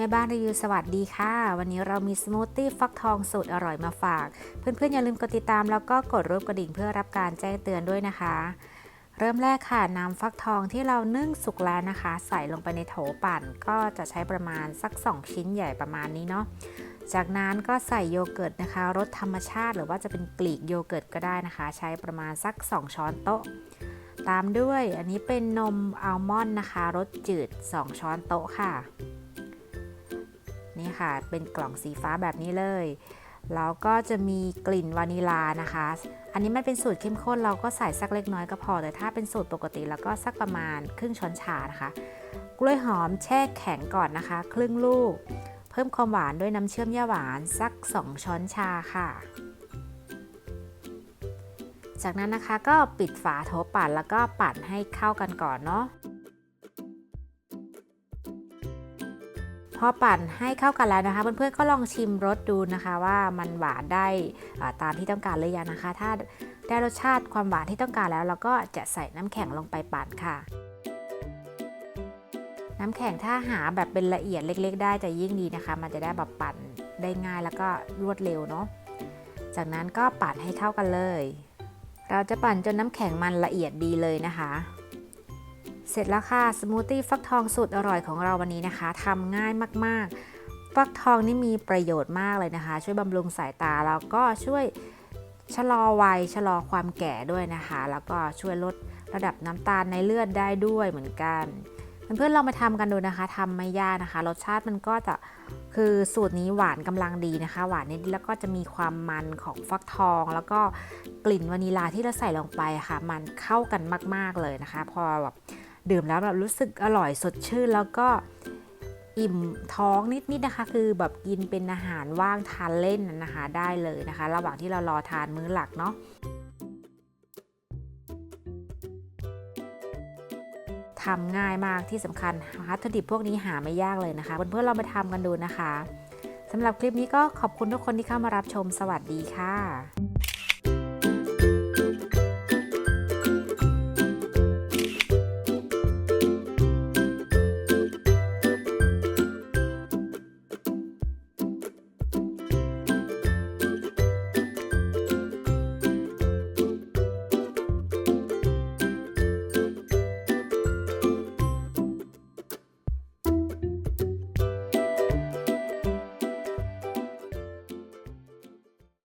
แม่บ้านรีวิวสวัสดีค่ะ วันนี้เรามีสมูทตี้ฟักทองสูตรอร่อยมาฝาก เพื่อนๆอย่าลืมกดติดตามแล้วก็กดรูปกระดิ่งเพื่อรับการแจ้งเตือนด้วยนะคะ เริ่มแรกค่ะน้ำฟักทองที่เรานึ่งสุกแล้วนะคะ ใส่ลงไปในโถปั่น ก็จะใช้ประมาณสัก 2 ชิ้นใหญ่ประมาณนี้เนาะจากนั้นก็ใส่โยเกิร์ตนะคะรสธรรมชาติ หรือว่าจะเป็นกลีกโยเกิร์ตก็ได้นะคะ ใช้ประมาณสัก 2 ช้อนโต๊ะ ตามด้วยอันนี้เป็นนมอัลมอนด์นะคะรสจืด 2 ช้อนโต๊ะค่ะ นี่ค่ะ เป็นกล่องสีฟ้าแบบนี้เลย แล้วก็จะมีกลิ่นวานิลานะคะ อันนี้มันเป็นสูตรเข้มข้นเราก็ใส่สักเล็กน้อยก็พอ แต่ถ้าเป็นสูตรปกติแล้วก็สักประมาณครึ่งช้อนชานะคะ กล้วยหอมแช่แข็งก่อนนะคะ ครึ่งลูก เพิ่มความหวานด้วยน้ำเชื่อมย่าหวานสัก 2 ช้อนชาค่ะจากนั้นนะคะก็ปิดฝาโถปั่นแล้วก็ปั่นให้เข้ากันก่อนเนาะ พอปั่นให้เข้ากันแล้วนะคะ เพื่อนๆก็ลองชิมรสดูนะคะว่ามันหวานได้ตามที่ต้องการหรือยังนะคะ ถ้าได้รสชาติความหวานที่ต้องการแล้ว เราก็จะใส่น้ำแข็งลงไปปั่นค่ะ น้ำแข็งถ้าหาแบบเป็นละเอียดเล็ก ๆ ได้จะยิ่งดีนะคะ มันจะได้แบบปั่นได้ง่ายแล้วก็รวดเร็วเนาะจากนั้นก็ปั่นให้เข้ากันเลย เราจะปั่นจนน้ำแข็งมันละเอียดดีเลยนะคะ เสร็จแล้วค่ะสมูทตี้ฟักทองสูตรอร่อยของเราวันนี้นะคะทำง่ายมากๆ ฟักทองนี่มีประโยชน์มากเลยนะคะ ช่วยบำรุงสายตาแล้วก็ช่วยชะลอวัยชะลอความแก่ด้วยนะคะ แล้วก็ช่วยลดระดับน้ำตาลในเลือดได้ด้วยเหมือนกัน เพื่อนๆลองไปทำกันดูนะคะทำไม่ยากนะคะ รสชาติมันก็จะคือสูตรนี้หวานกำลังดีนะคะ หวานนิดแล้วก็จะมีความมันของฟักทอง แล้วก็กลิ่นวานิลาที่เราใส่ลงไปค่ะ มันเข้ากันมาก ๆเลยนะคะ พอแบบ ดื่มแล้วแบบรู้สึกอร่อยสดชื่น แล้วก็อิ่มท้องนิดๆนะคะ คือแบบกินเป็นอาหารว่างทานเล่นนะคะ ได้เลยนะคะ ระหว่างที่เรารอทานมื้อหลักเนาะทำง่ายมากที่สำคัญวัตถุดิบพวกนี้หาไม่ยากเลยนะคะ เพื่อนๆเราไปทำกันดูนะคะสำหรับคลิปนี้ก็ขอบคุณทุกคนที่เข้ามารับชมสวัสดีค่ะ